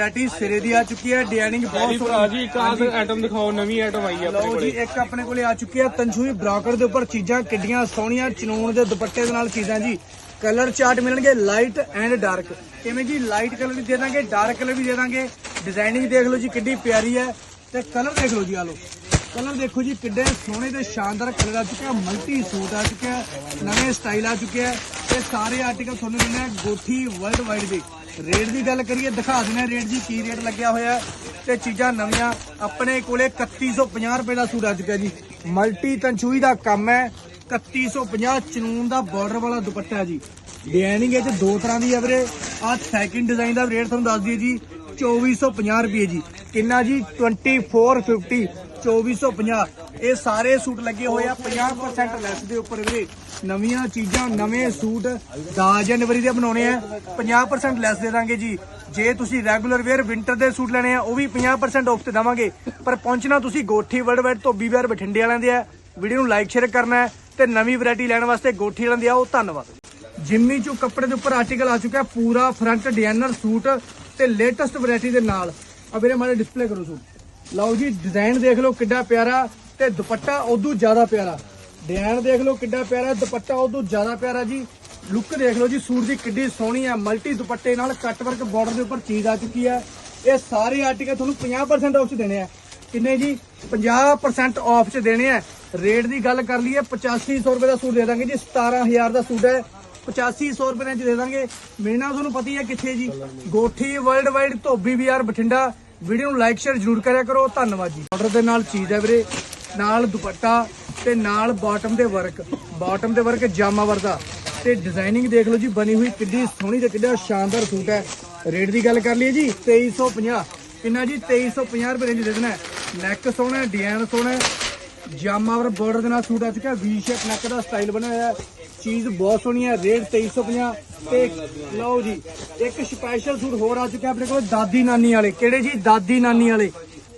Variety ਸਿਰੇ ਦੀ ਆ ਚੁੱਕੀ ਹੈ ਡਿਜ਼ਾਈਨਿੰਗ ਬਹੁਤ ਭਰਾ ਜੀ ਇੱਕ ਆਹ ਆਈਟਮ ਦਿਖਾਓ ਨਵੀਂ ਆਈਟਮ ਆਈ ਹੈ ਆਪਣੇ ਲਓ ਜੀ ਕੋਲੇ। ਇੱਕ ਆਪਣੇ ਕੋਲੇ ਆ ਚੁੱਕੀ ਹੈ ਤੰਸ਼ੂਈ ਬ੍ਰਾਕਰ ਦੇ ਉੱਪਰ ਚੀਜ਼ਾਂ ਕਿੱਡੀਆਂ ਸੋਹਣੀਆਂ ਚਨੂਨ ਦੇ ਦੁਪੱਟੇ ਦੇ ਨਾਲ ਚੀਜ਼ਾਂ ਜੀ। ਕਲਰ ਚਾਰਟ ਮਿਲਣਗੇ ਲਾਈਟ ਐਂਡ ਡਾਰਕ ਕਿਵੇਂ ਜੀ ਲਾਈਟ ਕਲਰ ਵੀ ਦੇ ਦਾਂਗੇ ਡਾਰਕ ਕਲਰ ਵੀ ਦੇ ਦਾਂਗੇ। ਡਿਜ਼ਾਈਨਿੰਗ ਦੇਖ ਲਓ ਜੀ ਕਿੱਡੀ ਪਿਆਰੀ ਹੈ। ਤੇ ਕਲਰ ਦੇਖ ਲਓ ਜੀ ਆ ਲਓ। ਕਲਰ ਦੇਖੋ ਜੀ ਕਿੱਡੇ ਸੋਹਣੇ ਤੇ ਸ਼ਾਨਦਾਰ ਕਲਰ ਆ ਚੁੱਕਿਆ ਮਲਟੀ ਸੂਟ ਆ ਚੁੱਕਿਆ ਨਵੇਂ ਸਟਾਈਲ ਆ ਚੁੱਕਿਆ ਤੇ ਸਾਰੇ ਆਰਟੀਕਲ ਤੁਹਾਨੂੰ ਮਿਲਣੇ ਆ ਗੋਠੀ ਵਰਲਡ ਵਾਈਡ ਦੇ। ਰੇਟ ਦੀ ਗੱਲ ਕਰੀਏ, ਦਿਖਾ ਦਿੰਦੇ ਆ ਰੇਟ ਜੀ, ਕੀ ਰੇਟ ਲੱਗਿਆ ਹੋਇਆ ਹੈ। ਤੇ ਚੀਜ਼ਾਂ ਨਵੀਆਂ, ਆਪਣੇ ਕੋਲੇ 3150 ਰੁਪਏ ਦਾ ਸੂਟ ਆ ਚੁੱਕਿਆ ਜੀ। ਮਲਟੀ ਤੰਚੂਈ ਦਾ ਕੰਮ ਹੈ 3150 ਚਨੂਨ ਦਾ ਬਾਰਡਰ ਵਾਲਾ ਦੁਪੱਟਾ ਜੀ। ਡਿਜ਼ਾਈਨਿੰਗ ਇਹ ਚ ਦੋ ਤਰ੍ਹਾਂ ਦੀ ਹੈ ਵੀਰੇ। ਆ ਸੈਕਿੰਡ ਡਿਜ਼ਾਈਨ ਦਾ ਰੇਟ ਤੁਹਾਨੂੰ ਦੱਸ ਦਈਏ ਜੀ 2450 ਰੁਪਏ ਜੀ। ਕਿੰਨਾ ਜੀ? 2450 2450 ਇਹ ਸਾਰੇ ਸੂਟ ਲੱਗੇ ਹੋਏ ਆ। 50% ਲੈਸ ਦੇ ਉੱਪਰ ਵੀਰੇ। ਨਵੀਆਂ ਚੀਜ਼ਾਂ, ਨਵੇਂ ਸੂਟ 10 ਜਨਵਰੀ ਦੇ ਬਣਾਉਣੇ ਆ। 50% ਲੈਸ ਦੇ ਦਾਂਗੇ ਜੀ। ਜੇ ਤੁਸੀਂ ਰੈਗੂਲਰ ਵੇਅਰ ਵਿੰਟਰ ਦੇ ਸੂਟ ਲੈਣੇ ਆ, ਉਹ ਵੀ 50% ਆਫ ਤੇ ਦਵਾਂਗੇ। ਪਰ ਪਹੁੰਚਣਾ ਤੁਸੀਂ ਗੋਠੀ ਵਰਡ ਤੋਂ ਬੀਵੀਆਰ ਬਠਿੰਡੇ ਵਾਲਿਆਂ ਦੇ ਆ। ਵੀਡੀਓ ਨੂੰ ਲਾਈਕ ਸ਼ੇਅਰ ਕਰਨਾ ਹੈ ਤੇ ਨਵੀਂ ਵੈਰਾਈਟੀ ਲੈਣ ਵਾਸਤੇ ਗੋਠੀ ਵਾਲਿਆਂ ਦੇ ਆਓ। ਧੰਨਵਾਦ। ਜਿੰਮੀ ਚੋ ਕੱਪੜੇ ਦੇ ਉੱਪਰ ਆਰਟੀਕਲ ਆ ਚੁੱਕਾ ਪੂਰਾ ਫਰੰਟ ਡਿਜ਼ਾਈਨਰ ਸੂਟ ਤੇ ਲੇਟੈਸਟ ਵੈਰਾਈਟੀ ਦੇ ਨਾਲ। ਆ ਵੀਰੇ ਮਾਰੇ ਡਿਸਪਲੇ ਕਰੋ ਸੂਟ। ਲਓ ਜੀ ਡਿਜ਼ਾਈਨ ਦੇਖ ਲਓ ਕਿੱਡਾ ਪਿਆਰਾ ਤੇ ਦੁਪੱਟਾ ਉਦੋਂ ਜ਼ਿਆਦਾ ਪਿਆਰਾ। ਡਿਜ਼ਾਈਨ ਦੇਖ ਲਓ ਕਿੱਡਾ ਪਿਆਰਾ, ਦੁਪੱਟਾ ਉਦੋਂ ਜ਼ਿਆਦਾ ਪਿਆਰਾ ਜੀ। ਲੁੱਕ ਦੇਖ ਲਓ ਜੀ ਸੂਟ ਦੀ ਕਿੱਡੀ ਸੋਹਣੀ ਹੈ ਮਲਟੀ ਦੁਪੱਟੇ ਨਾਲ ਕੱਟ ਵਰਕ ਬਾਰਡਰ ਦੇ ਉੱਪਰ ਚੀਜ਼ ਆ ਚੁੱਕੀ ਹੈ ਇਹ ਸਾਰੇ ਆਰਟੀਕਲ ਤੁਹਾਨੂੰ 50% ਆਫ 'ਚ ਦੇਣੇ ਆ। ਕਿੰਨੇ ਜੀ? 50% ਆਫ 'ਚ ਦੇਣੇ ਆ। ਰੇਟ ਦੀ ਗੱਲ ਕਰ ਲਈਏ 8500 ਰੁਪਏ ਦਾ ਸੂਟ ਦੇ ਦਾਂਗੇ ਜੀ 17000 ਦਾ ਸੂਟ ਹੈ। 8500 ਰੁਪਏ ਦੇ ਦੇ ਦਾਂਗੇ। ਮਿਲਣਾ ਤੁਹਾਨੂੰ ਪਤਾ ਹੀ ਹੈ ਕਿੱਥੇ ਜੀ? ਗੋਠੀ world wide Dhobi Bazaar Bathinda. Video ਨੂੰ ਲਾਈਕ ਸ਼ੇਅਰ ਜ਼ਰੂਰ ਕਰਿਆ ਕਰੋ। ਧੰਨਵਾਦ ਜੀ। ਆਰਡਰ ਦੇ ਨਾਲ ਚੀਜ਼ ਹੈ ਵੀਰੇ। ਨਾਲ ਦੁਪੱਟਾ ਤੇ ਨਾਲ ਬਾਟਮ ਦੇ ਵਰਕ ਬਾਟਮ ਦੇ ਵਰਕ ਜਾਮਾਵਰ ਦਾ ਤੇ ਡਿਜ਼ਾਈਨਿੰਗ ਦੇਖ ਲਓ ਜੀ, ਬਣੀ ਹੋਈ ਕਿੱਡੀ ਸੋਹਣੀ ਤੇ ਕਿੱਡਾ ਸ਼ਾਨਦਾਰ ਸੂਟ ਹੈ। ਰੇਟ ਦੀ ਗੱਲ ਕਰ ਲਈਏ ਜੀ 2350 ਕਿੰਨਾ ਜੀ? 2350 ਰੁਪਏ ਰੇਂਜ ਦੇ ਦੇਣਾ ਨੈਕ ਸੋਹਣਾ ਹੈ ਡਿਜ਼ਾਈਨ ਸੋਹਣਾ ਜਾਮਾਵਰ ਬਾਰਡਰ ਦੇ ਨਾਲ ਸੂਟ ਆ ਚੁੱਕਾ ਵੀ ਸ਼ੇਪ ਨੈਕ ਦਾ ਸਟਾਈਲ ਬਣਿਆ ਹੋਇਆ ਚੀਜ਼ ਬਹੁਤ ਸੋਹਣੀ ਹੈ। ਰੇਟ 2350 ਤੇ ਲਓ ਜੀ, ਇੱਕ ਸਪੈਸ਼ਲ ਸੂਟ ਹੋਰ ਆ ਚੁੱਕਿਆ ਆਪਣੇ ਕੋਲ, ਦਾਦੀ ਨਾਨੀ ਵਾਲੇ। ਕਿਹੜੇ ਜੀ? ਦਾਦੀ ਨਾਨੀ ਵਾਲੇ।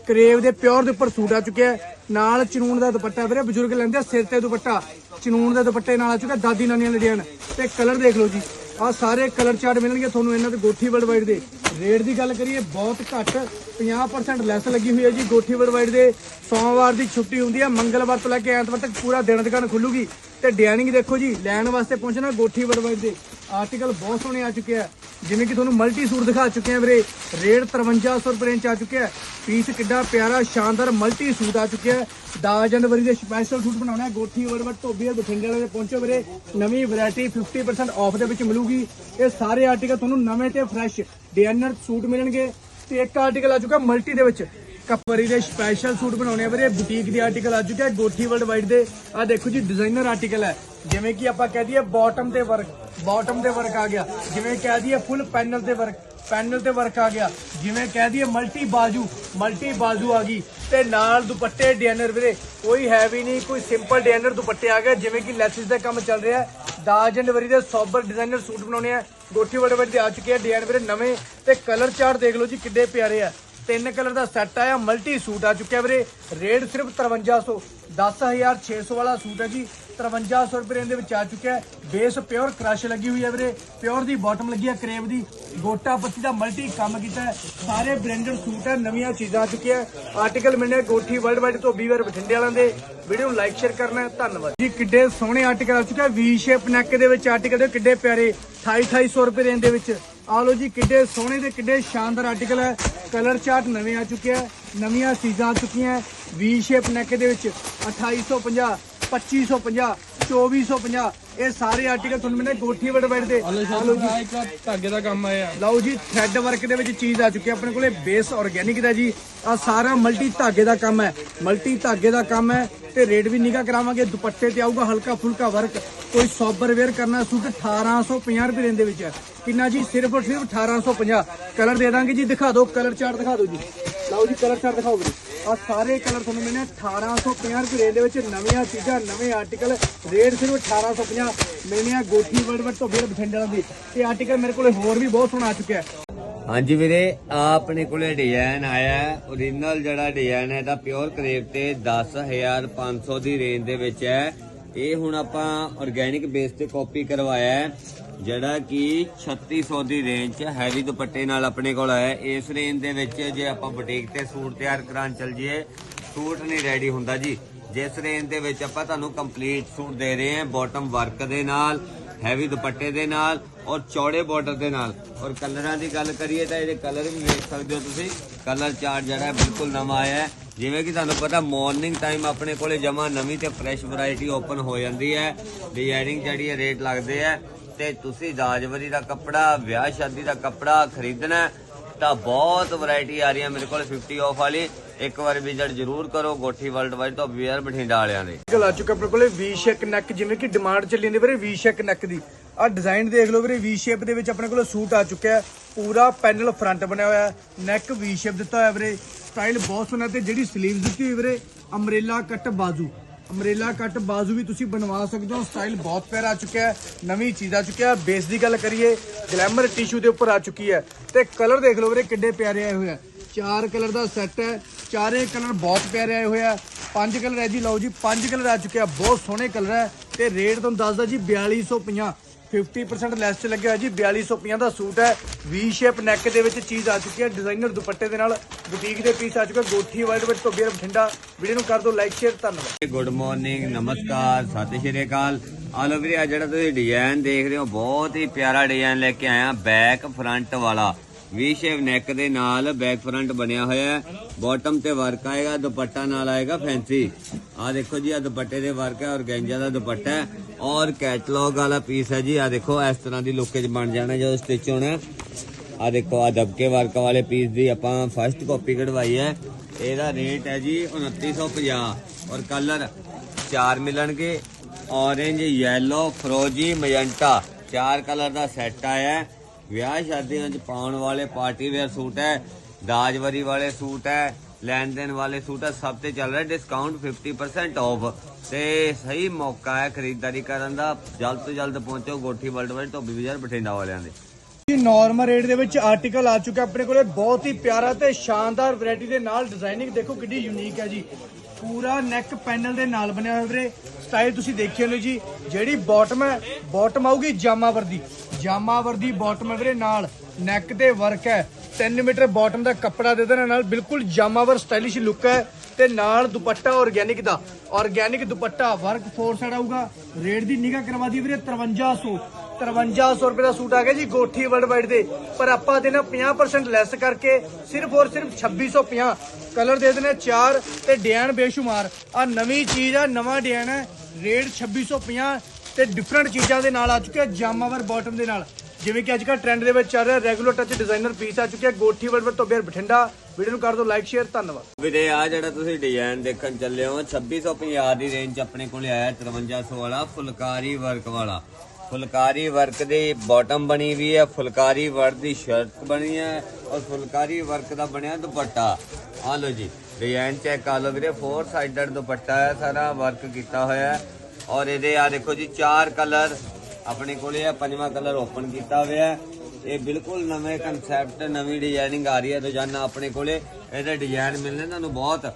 ਕਰੇਵ ਦੇ ਪਿਓਰ ਦੇ ਉੱਪਰ ਸੂਟ ਆ ਚੁੱਕਿਆ ਨਾਲ ਚਨੂਨ ਦਾ ਦੁਪੱਟਾ, ਵੀਰੇ, ਬਜ਼ੁਰਗ ਲੈਂਦੇ ਸਿਰ ਤੇ ਦੁਪੱਟਾ। ਚਨੂਨ ਦੇ ਦੁਪੱਟੇ ਨਾਲ ਆ ਚੁੱਕਾ ਦਾਦੀ ਨਾਨੀ ਵਾਲੇ ਡਿਜ਼ਾਈਨ ਤੇ ਕਲਰ ਦੇਖ ਲਓ ਜੀ। ਆ ਸਾਰੇ ਕਲਰ ਚਾਰਟ ਮਿਲਣਗੇ ਤੁਹਾਨੂੰ ਇਹਨਾਂ ਦੇ ਗੋਠੀ ਵਰਡ ਦੇ। ਰੇਟ ਦੀ ਗੱਲ ਕਰੀਏ, ਬਹੁਤ ਘੱਟ 50% ਲੈਸ ਲੱਗੀ ਹੋਈ ਹੈ ਜੀ ਗੋਠੀ ਵਰਡ ਦੇ। ਸੋਮਵਾਰ ਦੀ ਛੁੱਟੀ ਹੁੰਦੀ ਹੈ, ਮੰਗਲਵਾਰ ਤੋਂ ਲੈ ਕੇ ਐਤਵਾਰ ਤੱਕ ਪੂਰਾ ਦਿਨ ਦੁਕਾਨ ਖੁੱਲੂਗੀ। ਤੇ ਡਿਜ਼ਾਈਨਿੰਗ ਦੇਖੋ ਜੀ, ਲੈਣ ਵਾਸਤੇ ਪਹੁੰਚਣਾ ਗੋਠੀ ਵਰਡ ਦੇ। ਆਰਟੀਕਲ ਬਹੁਤ ਸੋਹਣੇ ਆ ਚੁੱਕੇ ਆ। ਜਿਵੇਂ ਕਿ ਤੁਹਾਨੂੰ ਮਲਟੀ ਸੂਟ ਦਿਖਾ ਚੁੱਕੇ ਆ ਵੀਰੇ। ਰੇਟ 5300 ਰੁਪਏ ਰੇਂਜ 'ਚ ਆ ਚੁੱਕਿਆ ਪੀਸ ਕਿੱਡਾ ਪਿਆਰਾ, ਸ਼ਾਨਦਾਰ ਮਲਟੀ ਸੂਟ ਆ ਚੁੱਕਿਆ ਹੈ। 10 ਜਨਵਰੀ ਦੇ ਸਪੈਸ਼ਲ ਸੂਟ ਬਣਾਉਣਾ ਹੈ ਗੋਠੀ ਵਰਵਰ ਧੋਬੀਆ ਬਠਿੰਡੇ ਵਾਲੇ ਦੇ ਪਹੁੰਚੋ ਵੀਰੇ। ਨਵੀਂ ਵੈਰਾਈਟੀ 50% ਆਫ ਦੇ ਵਿੱਚ ਮਿਲੂਗੀ। ਇਹ ਸਾਰੇ ਆਰਟੀਕਲ ਤੁਹਾਨੂੰ ਨਵੇਂ ਤੇ ਫਰੈਸ਼ ਡਿਜ਼ਾਈਨਰ ਸੂਟ ਮਿਲਣਗੇ। ਤੇ ਇੱਕ ਆਰਟੀਕਲ ਆ ਚੁੱਕਾ ਮਲਟੀ ਦੇ ਵਿੱਚ। ਕੱਪਰੀ ਦੇ ਸਪੈਸ਼ਲ ਸੂਟ ਬਣਾਉਣੇ ਆ ਵੀਰੇ। ਬੁਟੀਕ ਦੇ ਆਰਟੀਕਲ ਆ ਚੁੱਕਿਆ ਗੋਠੀ ਵਰਲਡ ਵਾਈਡ ਦੇ। ਆ ਦੇਖੋ ਜੀ ਡਿਜ਼ਾਈਨਰ ਆਰਟੀਕਲ ਹੈ। ਜਿਵੇਂ ਕਿ ਆਪਾਂ ਕਹਿ ਦਈਏ ਬਾਟਮ ਤੇ ਵਰਕ ਬਾਟਮ ਤੇ ਵਰਕ ਆ ਗਿਆ। ਜਿਵੇਂ ਕਹਿ ਦਈਏ ਫੁੱਲ ਪੈਨਲ ਤੇ ਵਰਕ ਪੈਨਲ ਤੇ ਵਰਕ ਆ ਗਿਆ। ਜਿਵੇਂ ਕਹਿ ਦਈਏ ਮਲਟੀ ਬਾਜੂ ਮਲਟੀ ਬਾਜੂ ਆ ਗਈ। ਤੇ ਨਾਲ ਦੁਪੱਟੇ ਡਿਜ਼ਾਈਨਰ ਵੀਰੇ, ਕੋਈ ਹੈਵੀ ਨਹੀਂ, ਕੋਈ ਸਿੰਪਲ ਡਿਜ਼ਾਈਨਰ ਦੁਪੱਟੇ ਆ ਗਏ। ਜਿਵੇਂ ਕਿ ਲੈਸਿਸ ਦਾ ਕੰਮ ਚੱਲ ਰਿਹਾ ਹੈ। 10 ਜਨਵਰੀ ਦੇ ਸੋਬਰ ਡਿਜ਼ਾਈਨਰ ਸੂਟ ਬਣਾਉਣੇ ਆ। ਗੋਠੀ ਵੜੇ ਵੜੇ ਆ ਚੁੱਕੇ ਆ। ਡਿਜ਼ਾਈਨ ਵੀਰੇ ਨਵੇਂ। ਤੇ ਕਲਰ ਚਾਰਟ ਦੇਖ ਲਓ ਜੀ ਕਿੱਡੇ ਪਿਆਰੇ ਆ। ਤਿੰਨ ਕਲਰ ਦਾ ਸੈੱਟ ਆਇਆ, ਮਲਟੀ ਸੂਟ ਆ ਚੁੱਕਿਆ ਵੀਰੇ। ਰੇਟ ਸਿਰਫ 5300 10600 ਵਾਲਾ ਸੂਟ ਹੈ ਜੀ। 5300 ਰੁਪਏ ਦੇ ਵਿੱਚ ਆ ਚੁੱਕਿਆ ਬੇਸ ਪਿਓਰ ਕ੍ਰਸ਼ ਲੱਗੀ ਹੋਈ ਹੈ ਵੀਰੇ। ਪਿਓਰ ਦੀ ਬਾਟਮ ਲੱਗੀ ਹੈ, ਕਰੇਵ ਦੀ। ਗੋਟਾ ਪੱਤੀ ਦਾ ਮਲਟੀ ਕੰਮ ਕੀਤਾ ਹੈ। ਸਾਰੇ ਬ੍ਰਾਂਡਡ ਸੂਟ ਹੈ, ਨਵੀਆਂ ਚੀਜ਼ਾਂ ਆ ਚੁੱਕੀਆਂ ਆਰਟੀਕਲ ਮਿਲਣੇ ਗੋਠੀ ਵਰਲਡ ਵਾਈਡ ਤੋਂ ਵੀਵਰ ਬਠਿੰਡੇ ਵਾਲਿਆਂ ਦੇ। ਵੀਡੀਓ ਨੂੰ ਲਾਈਕ ਸ਼ੇਅਰ ਕਰਨਾ ਹੈ। ਧੰਨਵਾਦ। ਜੀ, ਕਿੱਡੇ ਸੋਹਣੇ ਆਰਟੀਕਲ ਆ ਚੁੱਕਿਆ ਵੀ ਸ਼ੇਪ ਨੈਕ ਦੇ ਵਿੱਚ ਆਰਟੀਕਲ ਦੇ ਕਿੱਡੇ ਪਿਆਰੇ 28 2800 ਰੁਪਏ ਰੇਂਜ ਦੇ ਵਿੱਚ। ਆ ਲੋ ਜੀ, ਕਿੱਡੇ ਸੋਹਣੇ ਤੇ ਕਿੱਡੇ ਸ਼ਾਨਦਾਰ ਆਰਟੀਕਲ ਹੈ। ਕਲਰ ਚਾਰਟ ਨਵੇਂ ਆ ਚੁੱਕੇ ਹੈ ਨਵੀਆਂ ਸੀਜ਼ਾਂ ਆ ਚੁੱਕੀਆਂ। ਵੀ ਸ਼ੇਪ ਨੈਕ ਦੇ ਵਿੱਚ 2850 2550 2450 ਇਹ ਸਾਰੇ ਆਰਟੀਕਲ ਤੁਹਾਨੂੰ ਮਿਲਣੇ ਗੋਠੀ ਵੜ ਵੜ ਦੇ। ਜੀ। ਇੱਕ ਧਾਗੇ ਦਾ ਕੰਮ ਆਇਆ। ਲਓ ਜੀ ਥ੍ਰੈਡ ਵਰਕ ਦੇ ਵਿੱਚ ਚੀਜ਼ ਆ ਚੁੱਕੀ ਹੈ। ਆਪਣੇ ਕੋਲੇ ਬੇਸ ਆਰਗੇਨਿਕ ਦਾ ਜੀ। ਆ ਸਾਰਾ ਮਲਟੀ ਧਾਗੇ ਦਾ ਕੰਮ ਹੈ। ਮਲਟੀ ਧਾਗੇ ਦਾ ਕੰਮ ਹੈ ਤੇ ਰੇਟ ਵੀ ਨਿਗਾ ਕਰਾਵਾਂਗੇ। ਦੁਪੱਟੇ ਤੇ ਆਊਗਾ ਹਲਕਾ ਫੁਲਕਾ ਵਰਕ ਕੋਈ ਸੋਬਰ ਵੇਅਰ ਕਰਨਾ ਸੂਟ 1850 ਰੁਪਏ ਰੇਂਜ ਦੇ ਵਿੱਚ ਹੈ। ਕਿੰਨਾ ਜੀ? ਸਿਰਫ ਸਿਰਫ 1850 ਕਲਰ ਦੇ ਦਾਂਗੇ ਜੀ ਦਿਖਾ ਦਿਓ। ਕਲਰ ਚਾਰਟ ਦਿਖਾ ਦਿਓ ਜੀ। ਲਓ ਜੀ ਕਲਰ ਚਾਰਟ ਦਿਖਾਓ ਵੀਰੇ। ਆ ਸਾਰੇ ਕਲਰ ਤੁਹਾਨੂੰ ਮਿਲਣੇ 1850 ਰੁਪਏ ਰੇਂਜ ਦੇ ਵਿੱਚ ਨਵੀਆਂ ਚੀਜ਼ਾਂ, ਨਵੇਂ ਆਰਟੀਕਲ ਰੇਟ ਸਿਰਫ 1850 ਮਿਲਣੇ ਆ ਗੋਠੀ ਵਰਡ ਵਰਡ ਤੋਂ ਫਿਰ ਬਠਿੰਡੇ ਦੀ। ਤੇ ਆਰਟੀਕਲ ਮੇਰੇ ਕੋਲੇ ਹੋਰ ਵੀ ਬਹੁਤ ਸੋਹਣਾ ਆ ਚੁੱਕਿਆ ਹਾਂਜੀ ਵੀਰੇ ਆ ਆਪਣੇ ਕੋਲੇ ਡਿਜ਼ਾਈਨ ਆਇਆ ਹੈ। ਓਰੀਜਨਲ ਜਿਹੜਾ ਡਿਜ਼ਾਈਨ ਹੈ ਇਹਦਾ ਪਿਓਰ ਕਰੇਪ ਤੇ 10500 ਦੀ ਰੇਂਜ ਦੇ ਵਿੱਚ ਹੈ। ਇਹ ਹੁਣ ਆਪਾਂ ਆਰਗੇਨਿਕ ਬੇਸ ਤੇ ਕਾਪੀ ਕਰਵਾਇਆ ਹੈ, ਜਿਹੜਾ ਕਿ 3600 ਦੀ ਰੇਂਜ 'ਚ ਹੈਵੀ ਦੁਪੱਟੇ ਨਾਲ ਆਪਣੇ ਕੋਲ ਆਇਆ ਇਸ ਰੇਂਜ ਦੇ ਵਿੱਚ ਜੇ ਆਪਾਂ ਬੁਟੀਕ ਤੇ ਸੂਟ ਤਿਆਰ ਕਰਾਉਣ ਚੱਲ ਜੀਏ ਸੂਟ ਨਹੀਂ ਰੈਡੀ ਹੁੰਦਾ ਜੀ। ਜਿਸ ਰੇਂਜ ਦੇ ਵਿੱਚ ਆਪਾਂ ਤੁਹਾਨੂੰ ਕੰਪਲੀਟ ਸੂਟ ਦੇ ਰਹੇ ਹਾਂ ਬਾਟਮ ਵਰਕ ਦੇ ਨਾਲ। ਹੈਵੀ ਦੁਪੱਟੇ ਦੇ ਨਾਲ ਔਰ ਚੌੜੇ ਬਾਰਡਰ ਦੇ ਨਾਲ। ਔਰ ਕਲਰਾਂ ਦੀ ਗੱਲ ਕਰੀਏ ਤਾਂ ਇਹਦੇ ਕਲਰ ਵੀ ਵੇਖ ਸਕਦੇ ਹੋ ਤੁਸੀਂ। ਕਲਰ ਚਾਰ ਜਿਹੜਾ ਬਿਲਕੁਲ ਨਵਾਂ ਆਇਆ ਹੈ। ਜਿਵੇਂ ਕਿ ਤੁਹਾਨੂੰ ਪਤਾ ਮਾਰਨਿੰਗ ਟਾਈਮ ਆਪਣੇ ਕੋਲੇ ਜਮਾ ਨਵੀਂ ਤੇ ਫਰੈਸ਼ ਵੈਰਾਈਟੀ ਓਪਨ ਹੋ ਜਾਂਦੀ ਹੈ। ਡਿਜ਼ਾਈਨਿੰਗ ਜਿਹੜੀ ਹੈ ਰੇਟ ਲੱਗਦੇ ਆ ਤੇ ਤੁਸੀਂ ਰਾਜਵਰੀ ਦਾ ਕੱਪੜਾ, ਵਿਆਹ ਸ਼ਾਦੀ ਦਾ ਕੱਪੜਾ ਖਰੀਦਣਾ ਤਾਂ ਬਹੁਤ ਵੈਰਾਈਟੀ ਆ ਰਹੀ ਹੈ ਮੇਰੇ ਕੋਲ 50 ਆਫ ਵਾਲੀ। ਇੱਕ ਵਾਰ ਵਿਜ਼ਿਟ ਜ਼ਰੂਰ ਕਰੋ ਗੋਠੀ ਵਰਲਡ ਵਾਈਡ ਤੋਂ ਬੀਅਰ ਬਠਿੰਡਾ ਵਾਲਿਆਂ ਦੇ। ਗੱਲ ਆ ਚੁੱਕਾ ਆਪਣੇ ਕੋਲੇ ਵੀ ਸ਼ੇਪ ਨੈਕ ਜਿਵੇਂ ਕਿ ਡਿਮਾਂਡ ਚੱਲੀ ਜਾਂਦੀ ਵੀਰੇ ਵੀ ਸ਼ੇਪ ਨੈਕ ਦੀ। ਆ ਡਿਜ਼ਾਈਨ ਦੇਖ ਲਓ ਵੀਰੇ ਵੀ ਸ਼ੇਪ ਦੇ ਵਿੱਚ ਆਪਣੇ ਕੋਲ ਸੂਟ ਆ ਚੁੱਕਿਆ ਪੂਰਾ ਪੈਨਲ ਫਰੰਟ ਬਣਿਆ ਹੋਇਆ ਨੈਕ ਵੀ ਸ਼ੇਪ ਦਿੱਤਾ ਹੋਇਆ ਵੀਰੇ। ਸਟਾਈਲ ਬਹੁਤ ਸੋਹਣਾ ਤੇ ਜਿਹੜੀ ਸਲੀਵਸ ਦਿੱਤੀ ਹੋਈ ਵੀਰੇ ਅਮਰੇਲਾ ਕੱਟ ਬਾਜ਼ੂ। ਅਮਰੇਲਾ ਕੱਟ ਬਾਜ਼ੂ ਵੀ ਤੁਸੀਂ ਬਣਵਾ ਸਕਦੇ ਹੋ। ਸਟਾਈਲ ਬਹੁਤ ਪਿਆਰਾ ਆ ਚੁੱਕਿਆ ਨਵੀਂ ਚੀਜ਼ ਆ ਚੁੱਕਿਆ ਬੇਸ ਦੀ ਗੱਲ ਕਰੀਏ ਗਲੈਮਰ ਟਿਸ਼ੂ ਦੇ ਉੱਪਰ ਆ ਚੁੱਕੀ ਹੈ। ਤੇ ਕਲਰ ਦੇਖ ਲਓ ਵੀਰੇ, ਕਿੱਡੇ ਪਿਆਰੇ ਆਏ ਹੋਏ ਆ। ਚਾਰ ਕਲਰ ਦਾ ਸੈੱਟ ਹੈ। ਚਾਰੇ ਕਲਰ ਬਹੁਤ ਪਿਆਰੇ ਆਏ ਹੋਏ ਆ। ਪੰਜ ਕਲਰ ਹੈ ਜੀ, ਲਓ ਜੀ, ਪੰਜ ਕਲਰ ਆ ਚੁੱਕਿਆ ਬਹੁਤ ਸੋਹਣੇ ਕਲਰ ਹੈ। ਤੇ ਰੇਟ ਤੁਹਾਨੂੰ ਦੱਸਦਾ ਜੀ 4250 50% ਲੈਸ ਚ ਲੱਗਿਆ ਹੋਇਆ ਜੀ 4250 ਦਾ ਸੂਟ ਹੈ। ਵੀ ਸ਼ੇਪ ਨੈਕ ਦੇ ਵਿੱਚ ਚੀਜ਼ ਆ ਚੁੱਕੀ ਹੈ ਡਿਜ਼ਾਈਨਰ ਦੁਪੱਟੇ ਦੇ ਨਾਲ ਬੁਟੀਕ ਦੇ ਪੀਸ ਆ ਚੁੱਕੇ, ਗੋਠੀ ਵਾਈਟ ਵਿੱਚ ਤੋਂ ਬੀਅਰ ਬਠਿੰਡਾ। ਵੀਡੀਓ ਨੂੰ ਕਰ ਦਿਓ ਲਾਈਕ ਸ਼ੇਅਰ ਧੰਨਵਾਦ। ਗੁੱਡ ਮਾਰਨਿੰਗ ਨਮਸਕਾਰ, ਸਤਿ ਸ਼੍ਰੀ ਅਕਾਲ। ਆਲੋ ਵੀਰੇ ਆ ਜਿਹੜਾ ਤੁਸੀਂ ਡਿਜ਼ਾਈਨ ਦੇਖ ਰਹੇ ਹੋ, ਬਹੁਤ ਹੀ ਪਿਆਰਾ ਡਿਜ਼ਾਈਨ ਲੈ ਕੇ ਆਇਆ ਬੈਕ ਫਰੰਟ ਵਾਲਾ। ਵੀ ਸ਼ੇਵ ਨੈਕ ਦੇ ਨਾਲ ਬੈਕ ਫਰੰਟ ਬਣਿਆ ਹੋਇਆ ਹੈ। ਬਾਟਮ ਤੇ ਵਰਕ ਆਏਗਾ, ਦੁਪੱਟਾ ਨਾਲ ਆਏਗਾ ਫੈਂਸੀ ਆ ਦੇਖੋ ਜੀ ਆ ਦੁਪੱਟੇ ਦੇ ਵਰਕ ਹੈ ਔਰਗੈਂਜਾ ਦਾ ਦੁਪੱਟਾ ਹੈ। ਔਰ ਕੈਟਲੌਗ ਵਾਲਾ ਪੀਸ ਹੈ ਜੀ ਆ ਦੇਖੋ, ਇਸ ਤਰ੍ਹਾਂ ਦੀ ਲੁੱਕ 'ਚ ਬਣ ਜਾਣਾ ਜਦੋਂ ਸਟਿਚ ਹੋਣਾ ਆ ਦੇਖੋ ਆ ਦਬਕੇ ਵਰਕ ਵਾਲੇ ਪੀਸ ਦੀ ਆਪਾਂ ਫਸਟ ਕਾਪੀ ਕਢਵਾਈ ਹੈ। ਇਹਦਾ ਰੇਟ ਹੈ ਜੀ 2950 ਔਰ ਕਲਰ ਚਾਰ ਮਿਲਣਗੇ। ਔਰੇਂਜ ਯੈਲੋ ਫਰੋਜੀ ਮਜੰਟਾ ਚਾਰ ਕਲਰ ਦਾ ਸੈੱਟ ਆਇਆ ਹੈ। ਵਿਆਹ ਸ਼ਾਦੀਆਂ 'ਚ ਪਾਉਣ ਵਾਲੇ ਪਾਰਟੀ ਵੇਅਰ ਸੂਟ ਹੈ, ਦਾਜਵਰੀ ਵਾਲੇ ਸੂਟ ਹੈ ਲੈਣ ਦੇਣ ਵਾਲੇ ਸੂਟ ਹੈ, ਸਭ ਤੇ ਚੱਲ ਰਿਹਾ ਡਿਸਕਾਊਂਟ 50% ਆਫ ਤੇ ਸਹੀ ਮੌਕਾ ਹੈ ਖਰੀਦਦਾਰੀ ਕਰਨ ਦਾ, ਜਲਦ ਤੋਂ ਜਲਦ ਪਹੁੰਚੋ ਗੋਠੀ ਵਰਲਡ ਵਾਈਡ ਤੋਂ ਬਾਜ਼ਾਰ ਬਠਿੰਡਾ ਵਾਲਿਆਂ ਦੇ। ਜੀ ਨਾਰਮਲ ਰੇਟ ਦੇ ਵਿੱਚ ਆਰਟੀਕਲ ਆ ਚੁੱਕਾ ਆਪਣੇ ਕੋਲੇ, ਬਹੁਤ ਹੀ ਪਿਆਰਾ ਤੇ ਸ਼ਾਨਦਾਰ ਵੈਰਾਈਟੀ ਦੇ ਨਾਲ ਡਿਜ਼ਾਈਨਿੰਗ ਦੇਖੋ ਕਿੰਨੀ ਯੂਨੀਕ ਹੈ ਜੀ। ਪੂਰਾ ਨੈਕ ਪੈਨਲ ਦੇ ਨਾਲ ਬਣਿਆ ਹੋਇਆ ਵੀਰੇ ਸਟਾਈਲ ਤੁਸੀਂ ਦੇਖਿਓ ਲੋ ਜੀ, ਜਿਹੜੀ ਬਾਟਮ ਹੈ ਬਾਟਮ ਆਊਗੀ ਜਾਮਾਵਰ ਦੀ ਜਾਮਾਵਰ ਦੀ ਬਾਟਮ ਹੈ ਵੀਰੇ, ਨਾਲ ਨੈਕ ਤੇ ਵਰਕ ਹੈ। 3 ਮੀਟਰ ਬਾਟਮ ਦਾ ਕੱਪੜਾ ਦੇ ਦੇਣਾ, ਨਾਲ ਬਿਲਕੁਲ ਜਾਮਾਵਰ ਸਟਾਈਲਿਸ਼ ਲੁੱਕ ਹੈ ਤੇ ਨਾਲ ਦੁਪੱਟਾ ਆਰਗੈਨਿਕ ਦਾ। Organic dupatta work four side ਆਊਗਾ। ਰੇਟ ਦੀ ਨਿਗਾਹ ਕਰਵਾ ਦੀ ਵੀਰੇ 5300 5300 ਰੁਪਏ ਦਾ ਸੂਟ ਆ ਗਿਆ ਜੀ ਗੋਠੀ ਵਰਲਡ ਵਾਈਡ ਦੇ। ਪਰ ਆਪਾਂ ਦੇਣਾ 50% ਲੈਸ ਕਰਕੇ ਸਿਰਫ ਔਰ ਸਿਰਫ 2650 ਕਲਰ ਦੇ ਦੇਣੇ ਚਾਰ ਤੇ ਡਿਜ਼ਾਈਨ ਬੇਸ਼ੁਮਾਰ। ਆ ਨਵੀਂ ਚੀਜ਼ ਆ, ਨਵਾਂ ਡਿਜ਼ਾਈਨ ਹੈ। ਰੇਟ 2650 ਤੇ ਡਿਫਰੈਂਟ ਚੀਜ਼ਾਂ ਦੇ ਨਾਲ ਆ ਚੁੱਕਿਆ ਜਾਮਾਵਰ ਬਾਟਮ ਦੇ ਨਾਲ। ਜਿਵੇਂ ਕਿ ਅੱਜ ਕੱਲ੍ਹ ਟ੍ਰੈਂਡ ਦੇ ਵਿੱਚ ਚੱਲ ਰਿਹਾ ਰੈਗੂਲਰ ਟੱਚ ਡਿਜ਼ਾਈਨਰ ਪੀਸ ਆ ਚੁੱਕਿਆ ਗੋਠੀ ਵਰਲਡ ਤੋਂ ਬੇਰ ਬਠਿੰਡਾ। ਵੀਡੀਓ ਨੂੰ ਕਰ ਦਿਓ ਲਾਈਕ ਸ਼ੇਅਰ ਧੰਨਵਾਦ। ਵੀਰੇ ਆ ਜਿਹੜਾ ਤੁਸੀਂ ਡਿਜ਼ਾਈਨ ਦੇਖਣ ਚੱਲੇ ਹੋ 2650 ਦੀ ਰੇਂਜ 'ਚ ਆਪਣੇ ਕੋਲੇ ਆਇਆ 5300 ਵਾਲਾ, ਫੁਲਕਾਰੀ ਵਰਕ ਵਾਲਾ। ਫੁਲਕਾਰੀ ਵਰਕ ਦੀ ਬਾਟਮ ਬਣੀ ਵੀ ਹੈ, ਫੁਲਕਾਰੀ ਵਰਕ ਦੀ ਸ਼ਰਟ ਬਣੀ ਹੈ ਔਰ ਫੁਲਕਾਰੀ ਵਰਕ ਦਾ ਬਣਿਆ ਦੁਪੱਟਾ। ਆ ਲਓ ਜੀ ਡਿਜ਼ਾਈਨ ਚੈੱਕ ਕਰ ਲਓ ਵੀਰੇ ਫੋਰ ਸਾਈਡਡ ਦੁਪੱਟਾ ਹੈ, ਸਾਰਾ ਵਰਕ ਕੀਤਾ ਹੋਇਆ ਹੈ। ਔਰ ਇਹਦੇ ਆ ਦੇਖੋ ਜੀ, ਚਾਰ ਕਲਰ ਆਪਣੇ ਕੋਲੇ ਆ, ਪੰਜਵਾਂ ਕਲਰ ਓਪਨ ਕੀਤਾ ਹੋਇਆ ਇਹ ਬਿਲਕੁਲ ਨਵੇਂ ਕਨਸੈਪਟ ਨਵੀਂ ਡਿਜ਼ਾਈਨਿੰਗ ਆ ਰਹੀ ਹੈ ਰੋਜ਼ਾਨਾ ਆਪਣੇ ਕੋਲੇ। ਇਹਦੇ ਡਿਜ਼ਾਈਨ ਮਿਲਨੇ ਤੁਹਾਨੂੰ ਬਹੁਤ।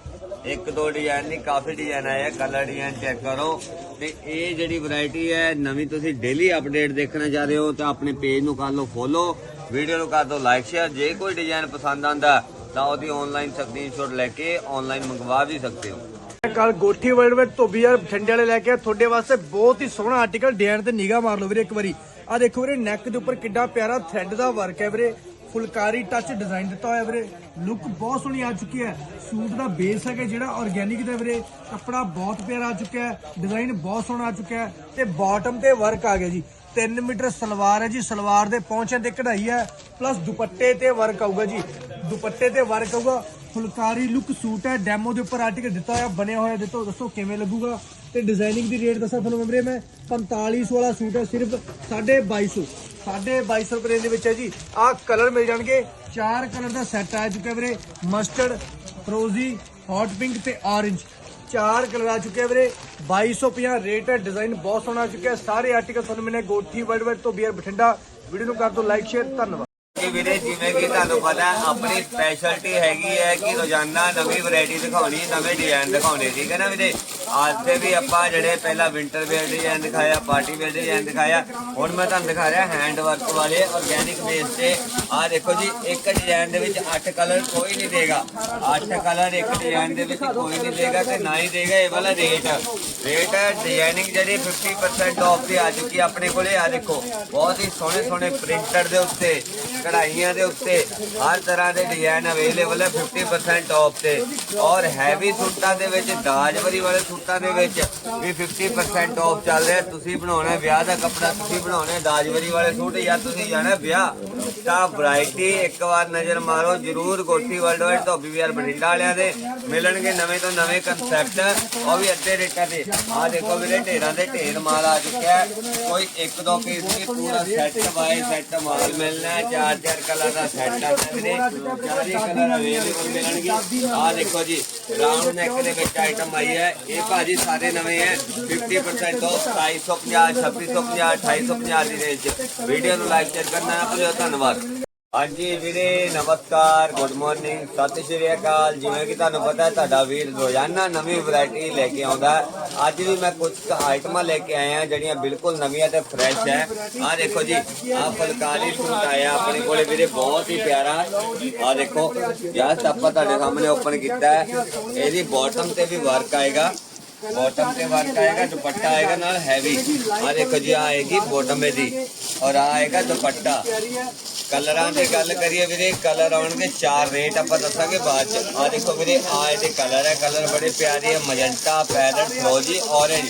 ਇੱਕ ਦੋ ਡਿਜ਼ਾਈਨ ਨਹੀਂ, ਕਾਫੀ ਡਿਜ਼ਾਈਨ ਆਏ ਆ। ਕਲਰ ਡਿਜ਼ਾਈਨ ਚੈੱਕ ਕਰੋ। ਤੇ ਇਹ ਜਿਹੜੀ ਵੈਰਾਈਟੀ ਹੈ, ਨਵੀਂ ਤੁਸੀਂ ਡੇਲੀ ਅਪਡੇਟ ਦੇਖਣਾ ਚਾਹ ਰਹੇ ਹੋ ਤਾਂ ਆਪਣੇ ਪੇਜ ਨੂੰ ਕਰ ਲਓ ਫੋਲੋ ਵੀਡੀਓ ਨੂੰ ਕਰ ਦਿਓ ਲਾਈਕ ਸ਼ੇਅਰ ਜੇ ਕੋਈ ਡਿਜ਼ਾਈਨ ਪਸੰਦ ਆਂਦਾ ਤਾਂ ਉਹਦੀ ਆਨਲਾਈਨ ਸਕਰੀਨਸ਼ਾਟ ਲੈ ਕੇ ਆਨਲਾਈਨ ਮੰਗਵਾ ਵੀ ਸਕਦੇ ਹੋ। ਕੱਲ ਗੋਠੀ ਵਰਲਡ ਵਿੱਚ ਧੋਬੀ ਯਾਰ ਬਠਿੰਡੇ ਵਾਲੇ ਲੈ ਕੇ ਤੁਹਾਡੇ ਵਾਸਤੇ ਬਹੁਤ ਹੀ ਸੋਹਣਾ ਆਰਟੀਕਲ ਡਿਜ਼ਾਈਨ ਤੇ ਨਿਗਾਹ ਮਾਰ ਲਓ ਵੀਰੇ ਇੱਕ ਵਾਰੀ। ਆ ਦੇਖੋ ਵੀਰੇ ਨੈਕ ਦੇ ਉੱਪਰ ਕਿੱਡਾ ਪਿਆਰਾ ਥ੍ਰੈਡ ਦਾ ਵਰਕ ਹੈ ਵੀਰੇ। ਫੁਲਕਾਰੀ ਟੱਚ ਡਿਜ਼ਾਈਨ ਦਿੱਤਾ ਹੋਇਆ ਵੀਰੇ। ਲੁੱਕ ਬਹੁਤ ਸੋਹਣੀ ਆ ਚੁੱਕੀ ਹੈ। ਸੂਟ ਦਾ ਬੇਸ ਹੈਗਾ ਜਿਹੜਾ ਆਰਗੈਨਿਕ ਦਾ ਵੀਰੇ। ਕੱਪੜਾ ਬਹੁਤ ਪਿਆਰਾ ਆ ਚੁੱਕਿਆ ਹੈ। ਡਿਜ਼ਾਈਨ ਬਹੁਤ ਸੋਹਣਾ ਆ ਚੁੱਕਿਆ ਹੈ। ਤੇ ਬਾਟਮ ਤੇ ਵਰਕ ਆ ਗਿਆ ਜੀ। 3 ਮੀਟਰ ਸਲਵਾਰ ਹੈ ਜੀ। ਸਲਵਾਰ ਦੇ ਪਹੁੰਚੇ ਤੇ ਕਢਾਈ ਹੈ। ਪਲੱਸ ਦੁਪੱਟੇ ਤੇ ਵਰਕ ਆਊਗਾ ਜੀ। ਦੁਪੱਟੇ ਤੇ ਵਰਕ ਆਊਗਾ। ਫੁਲਕਾਰੀ ਲੁੱਕ ਸੂਟ ਹੈ। ਡੈਮੋ ਦੇ ਉੱਪਰ ਆਰਟੀਕਲ ਦਿੱਤਾ ਹੋਇਆ, ਬਣਿਆ ਹੋਇਆ ਦਿੱਤੋ ਦੱਸੋ ਕਿਵੇਂ ਲੱਗੂਗਾ? ਤੇ ਡਿਜ਼ਾਈਨਿੰਗ ਦੀ ਰੇਟ ਦੱਸਾਂ ਤੁਹਾਨੂੰ ਮੈਮਰੇ ਮੈਂ। 4500 ਵਾਲਾ ਸੂਟ ਹੈ, ਸਿਰਫ 2250 2250 ਰੁਪਏ ਦੇ ਵਿੱਚ ਹੈ ਜੀ। ਆਹ ਕਲਰ ਮਿਲ ਜਾਣਗੇ। ਚਾਰ ਕਲਰ ਦਾ ਸੈੱਟ ਆ ਚੁੱਕਿਆ ਵੀਰੇ। ਮਸਟਰਡ ਫਰੋਜ਼ੀ ਹੌਟ ਪਿੰਕ ਤੇ orange ਚਾਰ ਕਲਰ ਆ ਚੁੱਕੇ ਆ ਵੀਰੇ। 2250 ਰੇਟ ਹੈ। ਡਿਜ਼ਾਈਨ ਬਹੁਤ ਸੋਹਣਾ ਆ ਚੁੱਕਿਆ। ਸਾਰੇ ਆਰਟੀਕਲ ਤੁਹਾਨੂੰ ਮਿਲਣੇ ਗੋਠੀ ਵਰਲਡ ਵਾਈਡ ਤੋਂ ਬੀਅਰ ਬਠਿੰਡਾ। ਵੀਡੀਓ ਨੂੰ ਕਰ ਦਿਓ ਲਾਈਕ ਸ਼ੇਅਰ ਧੰਨਵਾਦ। ਬਾਕੀ ਵੀਰੇ, ਜਿਵੇਂ ਕਿ ਤੁਹਾਨੂੰ ਪਤਾ, ਆਪਣੀ ਸਪੈਸ਼ਲਟੀ ਹੈਗੀ ਹੈ ਕਿ ਰੋਜ਼ਾਨਾ ਨਵੀਂ ਵੈਰਾਈਟੀ ਦਿਖਾਉਣੀ, ਨਵੇਂ ਡਿਜ਼ਾਈਨ ਦਿਖਾਉਣੇ, ਠੀਕ ਹੈ ਨਾ ਵੀਰੇ? ਅੱਜ 'ਤੇ ਵੀ ਆਪਾਂ ਜਿਹੜੇ ਪਹਿਲਾਂ ਵਿੰਟਰ ਵੇਅਰ ਡਿਜ਼ਾਈਨ ਦਿਖਾਇਆ ਪਾਰਟੀ ਵੇਅਰ ਡਿਜ਼ਾਈਨ ਦਿਖਾਇਆ ਹੁਣ ਮੈਂ ਤੁਹਾਨੂੰ ਦਿਖਾ ਰਿਹਾ ਹੈਂਡ ਵਰਕ ਵਾਲੇ ਆਰਗੈਨਿਕ ਬੇਸ ਤੇ। ਆਹ ਦੇਖੋ ਜੀ, ਇੱਕ ਡਿਜ਼ਾਈਨ ਦੇ ਵਿੱਚ 8 ਕਲਰ ਕੋਈ ਨਹੀਂ ਦੇਗਾ। 8 ਕਲਰ ਇੱਕ ਡਿਜ਼ਾਈਨ ਦੇ ਵਿੱਚ ਕੋਈ ਨਹੀਂ ਦੇਗਾ ਤੇ ਨਾ ਹੀ ਦੇਗਾ ਇਹ ਵਾਲਾ ਰੇਟ ਰੇਟ ਡਿਜ਼ਾਈਨਿੰਗ ਜਿਹੜੀ 50% ਆਫ ਤੇ ਆ ਚੁੱਕੀ ਆਪਣੇ ਕੋਲੇ। ਆ ਦੇਖੋ, ਬਹੁਤ ਹੀ ਸੋਹਣੇ ਸੋਹਣੇ ਪ੍ਰਿੰਟਰ ਦੇ ਉੱਤੇ ਕਢਾਈਆਂ ਦੇ ਉੱਤੇ, ਹਰ ਤਰ੍ਹਾਂ ਦੇ ਡਿਜ਼ਾਈਨ ਅਵੇਲੇਬਲ ਹੈ 50% ਆਫ ਤੇ। ਔਰ ਹੈਵੀ ਸੂਟਾਂ ਦੇ ਵਿੱਚ ਦਾਜਵਰੀ ਵਾਲੇ ਸੂਟ ਦੇ ਵਿੱਚ ਵੀ 50% ਆਫ ਚੱਲ ਰਿਹਾ। ਤੁਸੀਂ ਬਣਾਉਣਾ ਵਿਆਹ ਦਾ ਕੱਪੜਾ, ਤੁਸੀਂ ਬਣਾਉਣਾ ਦਾਜਵਰੀ ਵਾਲੇ ਸੂਟ ਜਾਂ ਤੁਸੀਂ ਜਾਣਾ ਵਿਆਹ। ਤਾਂ ਵੈਰਾਈਟੀ ਇੱਕ ਵਾਰ ਨਜ਼ਰ ਮਾਰੋ, ਜਰੂਰ ਗੋਠੀ ਵਰਲਡ ਵਾਈਡ ਧੋਬੀ ਵੀਆਰ ਬਠਿੰਡਾ ਵਾਲਿਆਂ ਦੇ ਮਿਲਣਗੇ ਨਵੇਂ ਤੋਂ ਨਵੇਂ ਕਨਸੈਪਟ ਉਹ ਵੀ ਅੱਧੇ ਰੇਟਾਂ ਤੇ। ਆਹ ਦੇਖੋ ਵੀਰੇ, ਢੇਰਾਂ ਦੇ ਢੇਰ ਮਾਲ ਆ ਚੁੱਕਿਆ ਕੋਈ ਇੱਕ ਦੋ ਪੀਸ ਨਹੀਂ, ਪੂਰਾ ਸੈੱਟ ਬਾਈ ਸੈੱਟ ਮਾਲ ਮਿਲਣਾ ਚਾਰ ਚਾਰ ਕਲਰ ਦਾ ਸੈੱਟ ਆ ਵੀਰੇ। ਚਾਰੇ ਕਲਰ ਅਵੇਲੇਬਲ ਮਿਲਣਗੇ। ਆਹ ਦੇਖੋ ਜੀ ਰਾਉਂਡ ਨੈਕ ਦੇ ਵਿੱਚ ਆਈਟਮ ਆਈ ਹੈ। ਇਹ ਭਾਜੀ ਸਾਰੇ ਨਵੇਂ ਹੈ। 50% ਆਫ 250 2650 2850 ਦੀ ਰੇਂਜ ਵੀਡੀਓ ਨੂੰ ਲਾਈਕ ਸ਼ੇਅਰ ਕਰਨਾ ਨਾ ਭੁੱਲਿਓ ਧੰਨਵਾਦ ਹਾਂਜੀ ਵੀਰੇ, ਨਮਸਕਾਰ ਗੁੱਡ ਮਾਰਨਿੰਗ ਸਤਿ ਸ਼੍ਰੀ ਅਕਾਲ। ਜਿਵੇਂ ਕਿ ਤੁਹਾਨੂੰ ਪਤਾ ਹੈ, ਤੁਹਾਡਾ ਵੀਰ ਰੋਜ਼ਾਨਾ ਨਵੀਂ ਵੈਰਾਈਟੀ ਲੈ ਕੇ ਆਉਂਦਾ ਹੈ। ਅੱਜ ਵੀ ਮੈਂ ਕੁਝ ਕੁ ਆਈਟਮਾਂ ਲੈ ਕੇ ਆਇਆ ਜਿਹੜੀਆਂ ਬਿਲਕੁਲ ਨਵੀਆਂ ਤੇ ਫਰੈਸ਼ ਹੈ। ਆਹ ਦੇਖੋ ਜੀ, ਆਹ ਫੁਲਕਾਰੀ ਸੂਟ ਆਇਆ ਆਪਣੇ ਕੋਲੇ ਵੀਰੇ, ਬਹੁਤ ਹੀ ਪਿਆਰਾ। ਆਹ ਦੇਖੋ ਜਸਟ ਆਪਾਂ ਤੁਹਾਡੇ ਸਾਹਮਣੇ ਓਪਨ ਕੀਤਾ ਹੈ। ਇਹਦੀ ਬਾਟਮ ਤੇ ਵੀ ਵਰਕ ਆਏਗਾ। ਬਾਟਮ ਤੇ ਵਰਕ ਆਏਗਾ, ਦੁਪੱਟਾ ਆਏਗਾ ਨਾਲ ਹੈਵੀ ਆ ਦੇਖੋ ਜੀ, ਆਹ ਆਏਗੀ ਬਾਟਮ ਇਹਦੀ। ਔਰ ਆ ਆਏਗਾ ਦੁਪੱਟਾ। ਕਲਰਾਂ ਦੀ ਗੱਲ ਕਰੀਏ ਵੀਰੇ, ਕਲਰ ਆਉਣਗੇ, ਚਾਰ ਰੇਟ ਆਪਾਂ ਦੱਸਾਂਗੇ ਬਾਅਦ ਚ। ਆ ਦੇਖੋ ਵੀਰੇ ਆ ਇਹਦੇ ਕਲਰ ਹੈ, ਕਲਰ ਬੜੇ ਪਿਆਰੇ ਹੈ ਮਜੰਟਾ, ਪੈਰਟ ਫਰੋਜੀ ਔਰੇਂਜ।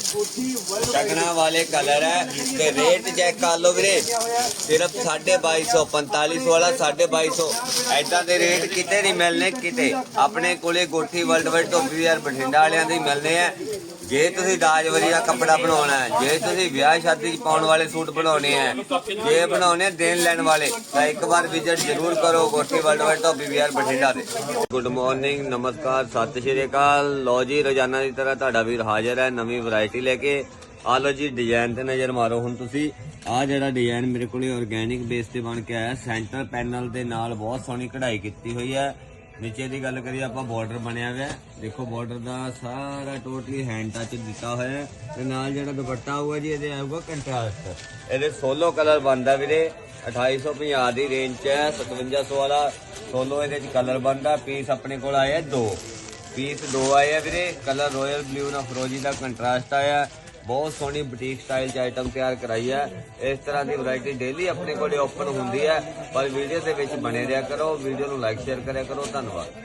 ਸ਼ਗਨਾ ਵਾਲੇ ਕਲਰ ਹੈ, ਤੇ ਰੇਟ ਚੈੱਕ ਕਰ ਲਓ ਵੀਰੇ। ਸਿਰਫ 2250 4500 ਵਾਲਾ 2250 ਐਦਾਂ ਦੇ ਰੇਟ ਕਿਤੇ ਨਹੀਂ ਮਿਲਨੇ ਕਿਤੇ। ਆਪਣੇ ਕੋਲੇ ਗੋਠੀ ਵਰਲਡ ਵਾਈਡ ਟੋਪੀ ਯਾਰ ਬਠਿੰਡਾ ਵਾਲਿਆਂ ਦੇ ਹੀ ਮਿਲਨੇ ਆ। ਜੇ ਤੁਸੀਂ ਦਾਜਵਰੀ ਦਾ ਕੱਪੜਾ ਬਣਾਉਣਾ ਹੈ, ਜੇ ਤੁਸੀਂ ਵਿਆਹ ਸ਼ਾਦੀ 'ਚ ਪਾਉਣ ਵਾਲੇ ਸੂਟ ਬਣਾਉਣੇ ਹੈ, ਜੇ ਬਣਾਉਣੇ ਆ ਦੇਣ ਲੈਣ ਵਾਲੇ, ਤਾਂ ਇੱਕ ਵਾਰ ਵਿਜ਼ਿਟ ਜ਼ਰੂਰ ਕਰੋ ਗੋਠੀ ਵਰਲਡ ਵਾਈਡ ਟੋਪੀ ਬਠਿੰਡਾ ਦੇ। ਗੁੱਡ ਮਾਰਨਿੰਗ ਨਮਸਕਾਰ, ਸਤਿ ਸ਼੍ਰੀ ਅਕਾਲ। ਲੋ ਜੀ, ਰੋਜ਼ਾਨਾ ਦੀ ਤਰ੍ਹਾਂ ਤੁਹਾਡਾ ਵੀਰ ਹਾਜ਼ਰ ਹੈ, ਨਵੀਂ ਵੈਰਾਈਟੀ ਲੈ ਕੇ। ਆ ਲੋ ਜੀ ਡਿਜ਼ਾਈਨ ਤੇ ਨਜ਼ਰ ਮਾਰੋ ਹੁਣ ਤੁਸੀਂ। ਆ ਜਿਹੜਾ ਡਿਜ਼ਾਈਨ ਮੇਰੇ ਕੋਲੇ ਆਰਗੈਨਿਕ ਬੇਸ ਤੇ ਬਣ ਕੇ ਆਇਆ ਸੈਂਟਰ ਪੈਨਲ ਦੇ ਨਾਲ ਬਹੁਤ ਸੋਹਣੀ ਕਢਾਈ ਕੀਤੀ ਹੋਈ ਹੈ। ਨੀਚੇ ਦੀ ਗੱਲ ਕਰੀਏ, ਆਪਾਂ ਬਾਰਡਰ ਬਣਿਆ ਹੋਇਆ ਹੈ। ਦੇਖੋ ਬਾਰਡਰ ਦਾ ਸਾਰਾ ਟੋਟਲੀ ਹੈਂਡ ਟੱਚ ਦਿੱਤਾ ਹੋਇਆ ਹੈ ਤੇ ਨਾਲ ਜਿਹੜਾ ਦੁਪੱਟਾ ਹੋਊਗਾ ਜੀ, ਇਹਦੇ ਆਊਗਾ ਕੰਟਰਾਸਟ ਇਹਦੇ ਸੋਲੋ ਕਲਰ ਬਣਦਾ ਵੀਰੇ 2850 ਦੀ ਰੇਂਜ ਚ ਹੈ 5700 ਵਾਲਾ ਸੋਲੋ ਇਹਦੇ ਚ ਕਲਰ ਬਣਦਾ ਪੀਸ ਆਪਣੇ ਕੋਲ ਆਇਆ ਦੋ। ਪੀਸ ਦੋ ਆਏ ਆ ਵੀਰੇ ਕਲਰ ਰਾਇਲ ਬਲੂ ਨਾਲ ਫਰੋਜੀ ਦਾ ਕੰਟਰਾਸਟ ਆਇਆ, ਬਹੁਤ ਸੋਹਣੀ ਬੁਟੀਕ ਸਟਾਈਲ ਚ ਆਈਟਮ ਤਿਆਰ ਕਰਾਈ ਹੈ ਇਸ ਤਰ੍ਹਾਂ ਦੀ ਵੈਰਾਈਟੀ ਡੇਲੀ ਆਪਣੇ ਕੋਲੇ ਓਪਨ ਹੁੰਦੀ ਹੈ, ਪਰ ਵੀਡੀਓ ਦੇ ਵਿੱਚ ਬਣੇ ਰਿਹਾ ਕਰੋ ਵੀਡੀਓ ਨੂੰ ਲਾਈਕ ਸ਼ੇਅਰ ਕਰਿਆ ਕਰੋ, ਧੰਨਵਾਦ।